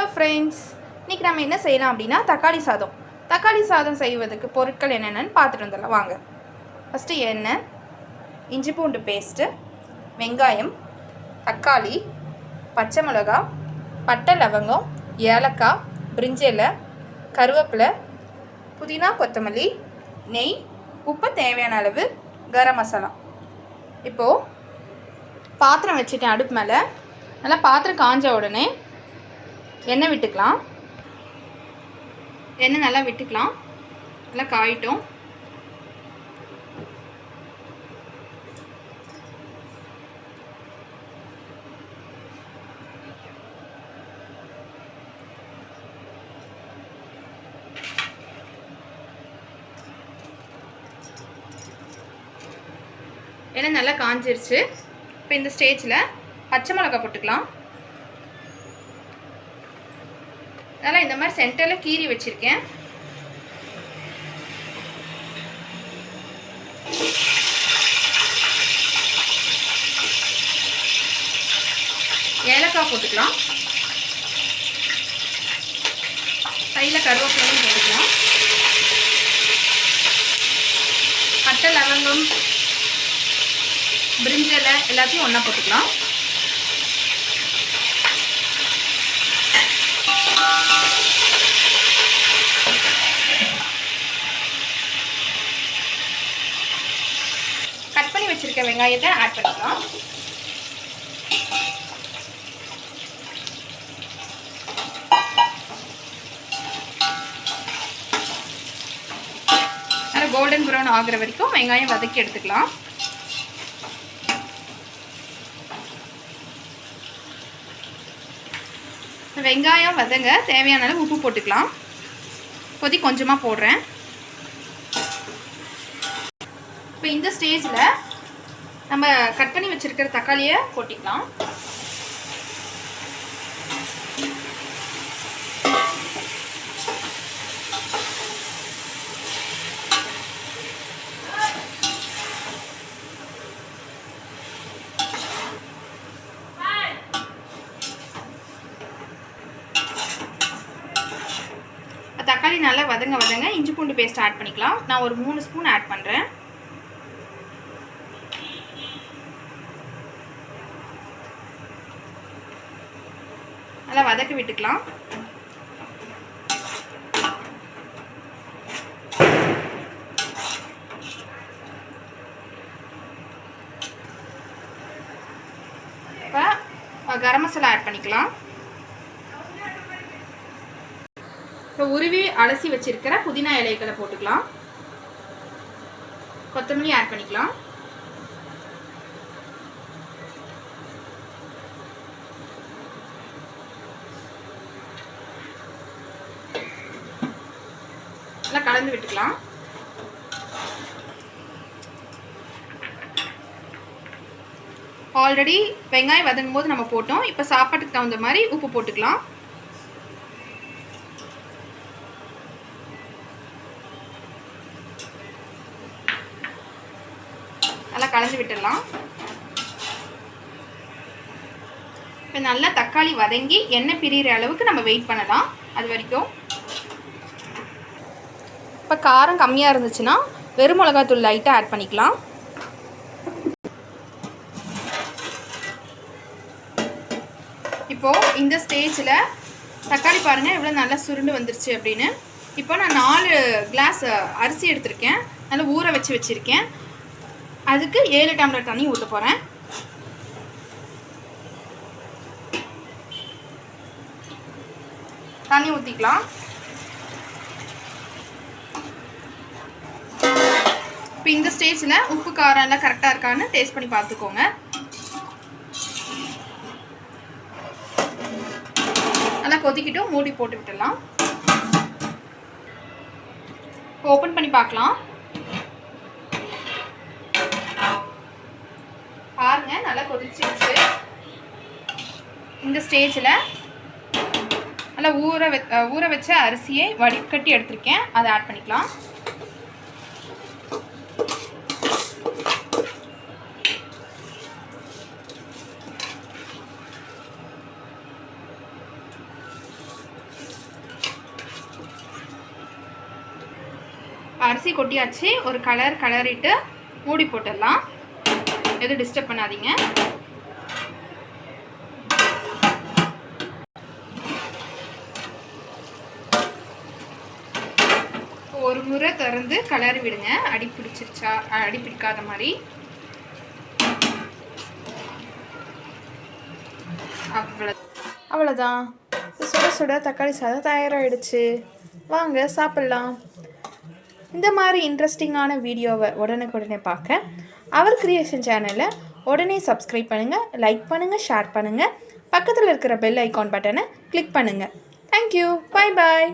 Hello friends இன்றைக்கி நம்ம என்ன செய்யலாம் அப்படின்னா தக்காளி சாதம். தக்காளி சாதம் செய்வதற்கு பொருட்கள் என்னென்னு பார்த்துட்டு வந்துடலாம். வாங்க. ஃபஸ்ட்டு எண்ணெய் இஞ்சி பூண்டு பேஸ்ட்டு வெங்காயம் தக்காளி பச்சை மிளகா பட்டை லவங்கம் ஏலக்காய் பிரிஞ்சிலை கருவேப்பிலை புதினா கொத்தமல்லி நெய் உப்பு தேவையான அளவு கரம் மசாலா. இப்போது பாத்திரம் வச்சுட்டேன் அடுப்பு மேலே. நல்லா பாத்திரம் காஞ்ச உடனே எண்ணெய் விட்டுக்கலாம். எண்ணெய் நல்லா விட்டுக்கலாம். நல்லா காயிட்டும். எண்ணெய் நல்லா காஞ்சிருச்சு. இப்போ இந்த ஸ்டேஜில் பச்சை மிளகா போட்டுக்கலாம். அதனால் இந்த மாதிரி சென்டரில் கீறி வச்சுருக்கேன். ஏலக்காய் போட்டுக்கலாம். கையில் கருவேப்பிலையும் போட்டுக்கலாம். பட்டை லவங்கம் பிரிஞ்சலை எல்லாத்தையும் ஒன்றா போட்டுக்கலாம். கட் பண்ணி வச்சிருக்க வெங்காயத்தை ஆட் பண்ணிக்கலாம். நல்லா கோல்டன் ப்ரௌன் ஆகுற வரைக்கும் வெங்காயம் வதக்கி எடுத்துக்கலாம். வெங்காயம் வதங்க தேவையான அளவு உப்பு போட்டுக்கலாம். கொதி கொஞ்சமாக போடுறேன். இப்போ இந்த ஸ்டேஜில் நம்ம கட் பண்ணி வச்சுருக்கிற தக்காளியை கொட்டிக்கலாம். தக்காளி நல்லா வதங்க வதங்க இஞ்சி பூண்டு பேஸ்ட் ஆட் பண்ணிக்கலாம். நான் ஒரு மூணு ஸ்பூன் ஆட் பண்ணுறேன் நல்லா வதக்கி விட்டுக்கலாம். இப்போ கரம் மசாலா ஆட் பண்ணிக்கலாம். இப்போ உருவி அலசி வச்சிருக்கிற புதினா இலைகளை போட்டுக்கலாம். கொத்தமல்லி ஆட் பண்ணிக்கலாம். நல்லா கலந்து விட்டுக்கலாம். ஆல்ரெடி வெங்காயம் வதங்கும் போது நம்ம போட்டோம். இப்போ சாப்பாட்டுக்கு தகுந்த மாதிரி உப்பு போட்டுக்கலாம். நல்லா கலந்து விட்டுடலாம். இப்போ நல்லா தக்காளி வதங்கி எண்ணெய் பிரிகிற அளவுக்கு நம்ம வெயிட் பண்ணலாம். அது வரைக்கும் இப்போ காரம் கம்மியாக இருந்துச்சுன்னா வெறும் மிளகாத்தூள் லைட்டாக ஆட் பண்ணிக்கலாம். இப்போது இந்த ஸ்டேஜில் தக்காளி பாருங்கள் எவ்வளோ நல்லா சுருண்டு வந்துருச்சு அப்படின்னு. இப்போ நான் நாலு கிளாஸ் அரிசி எடுத்திருக்கேன் நல்லா ஊற வச்சு வச்சுருக்கேன். அதுக்கு ஏழு டம்ளர் தண்ணி ஊற்ற போகிறேன். தண்ணி ஊற்றிக்கலாம் இப்போ இந்த ஸ்டேஜில் உப்பு காரம் எல்லாம் கரெக்டாக இருக்கான்னு டேஸ்ட் பண்ணி பார்த்துக்கோங்க. நல்லா கொதிக்கிட்டும் மூடி போட்டு விட்டுடலாம். ஓப்பன் பண்ணி பார்க்கலாம். பாருங்க நல்லா கொதிச்சிருச்சு. இந்த ஸ்டேஜில் நல்லா ஊற வெ ஊற வச்ச அரிசியை வடிகட்டி எடுத்திருக்கேன். அதை ஆட் பண்ணிக்கலாம். அரிசி கொட்டியாச்சு. ஒரு கலர் கலரிட்டு மூடி போட்டுடலாம். எதுவும் டிஸ்டர்ப் பண்ணாதீங்க. ஒரு முறை திறந்து கலர் விடுங்க. அடி பிடிச்சிருச்சா? அடி பிடிக்காத மாதிரி. அவ்வளோ அவ்வளோதான் சுட சுட தக்காளி சாதம் தயாராகிடுச்சு வாங்க சாப்பிட்லாம். இந்த மாதிரி இன்ட்ரெஸ்டிங்கான வீடியோவை உடனுக்குடனே பார்க்க. அவர் கிரியேஷன் சேனலை உடனே சப்ஸ்கிரைப் பண்ணுங்கள் லைக் பண்ணுங்கள் ஷேர் பண்ணுங்கள் பக்கத்தில் இருக்கிற பெல் ஐக்கான் பட்டனை கிளிக் பண்ணுங்கள் தேங்க்யூ பாய் பாய்